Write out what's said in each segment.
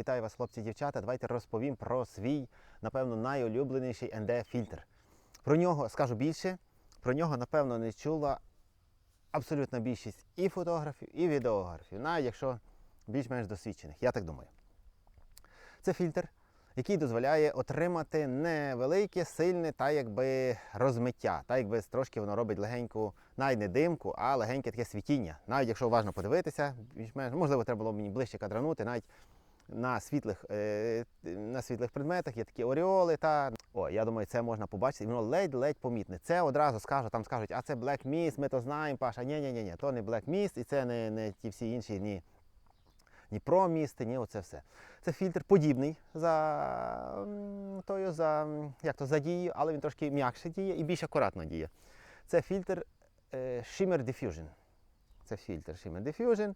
Вітаю вас, хлопці і дівчата. Давайте розповім про свій, напевно, найулюбленіший ND-фільтр. Про нього скажу більше. Про нього, напевно, не чула абсолютна більшість і фотографів, і відеографів, навіть якщо більш-менш досвідчених. Я так думаю. Це фільтр, який дозволяє отримати невелике, сильне та якби розмиття. Та якби трошки воно робить легеньку, навіть не димку, а легеньке таке світіння. Навіть якщо уважно подивитися, більш-менш, можливо, треба було мені ближче кадранути, навіть на світлих, е, на світлих предметах є такі оріоли. Та... О, я думаю, це можна побачити, і воно ледь-ледь помітне. Це одразу скажу, там скажуть, а це Black Mist, ми то знаємо, Паша. Ні, ні, ні, ні, то не Black Mist, і це не, не ті всі інші, ні. Ні про місти, ні, оце все. Це фільтр подібний за тою, за, як то, за дією, але він трошки м'якше діє і більш акуратно діє. Це фільтр е, Shimmer Diffusion. Це фільтр Shimmer Diffusion.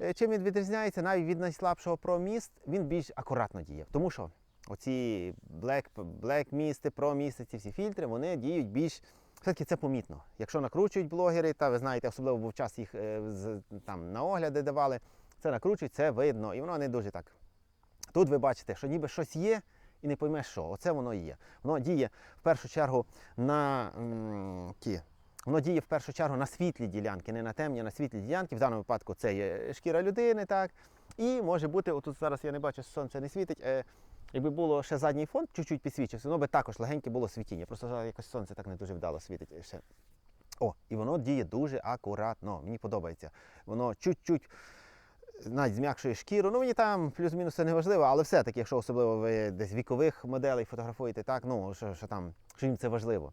Е, Чим він відрізняється навіть від найслабшого Mist, він більш акуратно діє. Тому що оці Black, Black Mist, Pro Mist, ці всі фільтри, вони діють більш. Все-таки це помітно. Якщо накручують блогери, та ви знаєте, особливо був час їх е, там на огляди давали, це накручують, це видно, і воно не дуже так. Тут ви бачите, що ніби щось є, і не поймеш що. Оце воно і є. Воно діє в першу чергу на ті. Воно діє в першу чергу на світлі ділянки, не на темні, а на світлі ділянки. В даному випадку це є шкіра людини, так. І може бути, отут зараз я не бачу, що сонце не світить. Е, якби було ще задній фон, чуть-чуть підсвічився, воно би також легеньке було світіння. Просто якось сонце так не дуже вдало світить е, ще. О, і воно діє дуже акуратно. Мені подобається. Воно чуть-чуть навіть зм'якшує шкіру. Ну мені там плюс-мінус це не важливо, але все-таки, якщо особливо ви десь вікових моделей фотографуєте, так, ну що, що там, що їм це важливо.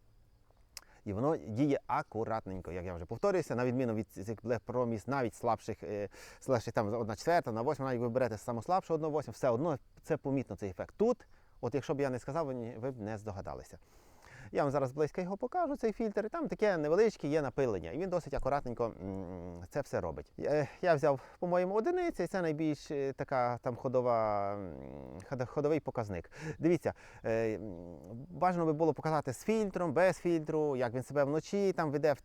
І воно діє акуратненько, як я вже повторююся, на відміну від цих Pro навіть слабших, е, слабших там одна четверта, на восьма, навіть ви берете саму слабшу одну восьму, все одно це помітно цей ефект. Тут, от якщо б я не сказав, ви б не здогадалися. Я вам зараз близько його покажу, цей фільтр. Там таке невеличке є напилення. І він досить акуратненько це все робить. Е, Я взяв, по-моєму, одиниці, і це найбільш е, така там ходова, ходовий показник. Дивіться, е, бажано би було показати з фільтром, без фільтру, як він себе вночі там веде в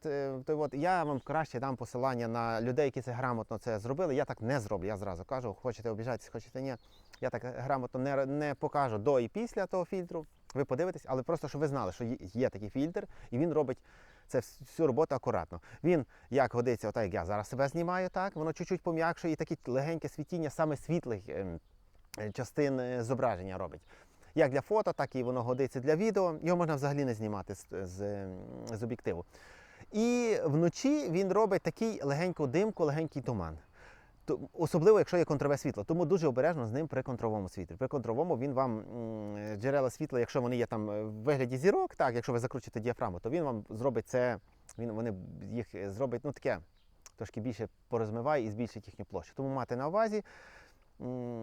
той от. Я вам краще дам посилання на людей, які це грамотно це зробили. Я так не зроблю. Я зразу кажу, хочете обіжатись, хочете ні. Я так грамотно не, не покажу до і після того фільтру. Ви подивитесь, але просто щоб ви знали, що є- такий фільтр, і він робить це всю роботу акуратно. Він як годиться, отак як я зараз себе знімаю, так воно чуть-чуть пом'якшує і таке легеньке світіння саме світлих ем, е, частин е, зображення робить. Як для фото, так і воно годиться для відео. Його можна взагалі не знімати з, з, з об'єктиву. І вночі він робить такий легеньку димку, легенький туман. Особливо, якщо є контрове світло, тому дуже обережно з ним при контровому світлі. При контровому він вам джерела світла, якщо вони є там е, в вигляді зірок, так, якщо ви закручите діафрагму, то він вам зробить це, він, вони їх зробить ну, таке, трошки більше порозмиває і збільшить їхню площу. Тому мати на увазі,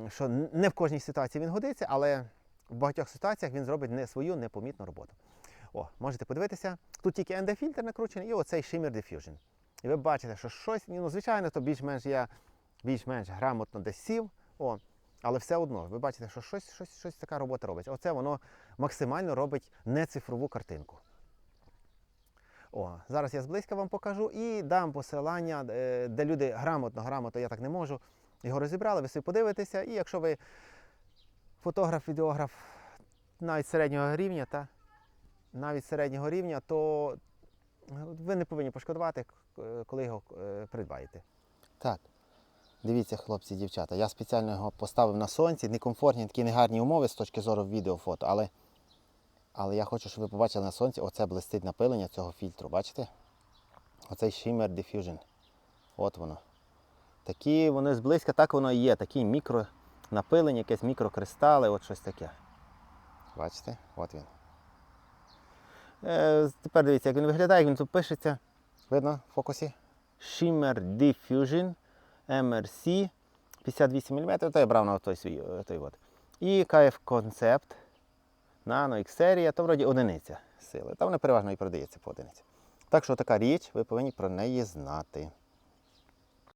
що не в кожній ситуації він годиться, але в багатьох ситуаціях він зробить не свою непомітну роботу. О, можете подивитися. Тут тільки ND-фільтр накручений і оцей Shimmer Diffusion. І ви бачите, що щось, ну, звичайно, то більш-менш я більш-менш грамотно десь сів. О, але все одно, ви бачите, що щось, щось, щось така робота робить. Оце воно максимально робить нецифрову картинку. О, зараз я зблизька вам покажу і дам посилання, е, де люди грамотно, грамотно, я так не можу. Його розібрали, ви собі подивитеся, і якщо ви фотограф, відеограф навіть середнього рівня, та, навіть середнього рівня, то ви не повинні пошкодувати, коли його е, придбаєте. Так. Дивіться, хлопці, дівчата, я спеціально його поставив на сонці, некомфортні, такі негарні умови з точки зору відео, фото, але, але я хочу, щоб ви побачили на сонці, оце блистить напилення цього фільтру, бачите? Оцей Shimmer Diffusion. От воно. Такі вони зблизька, так воно і є. Такі мікронапилення, якесь мікрокристали, от щось таке. Бачите? От він. Е, тепер дивіться, як він виглядає, як він тут пишеться. Видно в фокусі? Shimmer Diffusion MRC 58 мм, то я брав на той свій. е, Той от. І KF Concept Nano X серія, то вроді одиниця сили. Та вона переважно і продається по одиниці. Так що така річ, ви повинні про неї знати.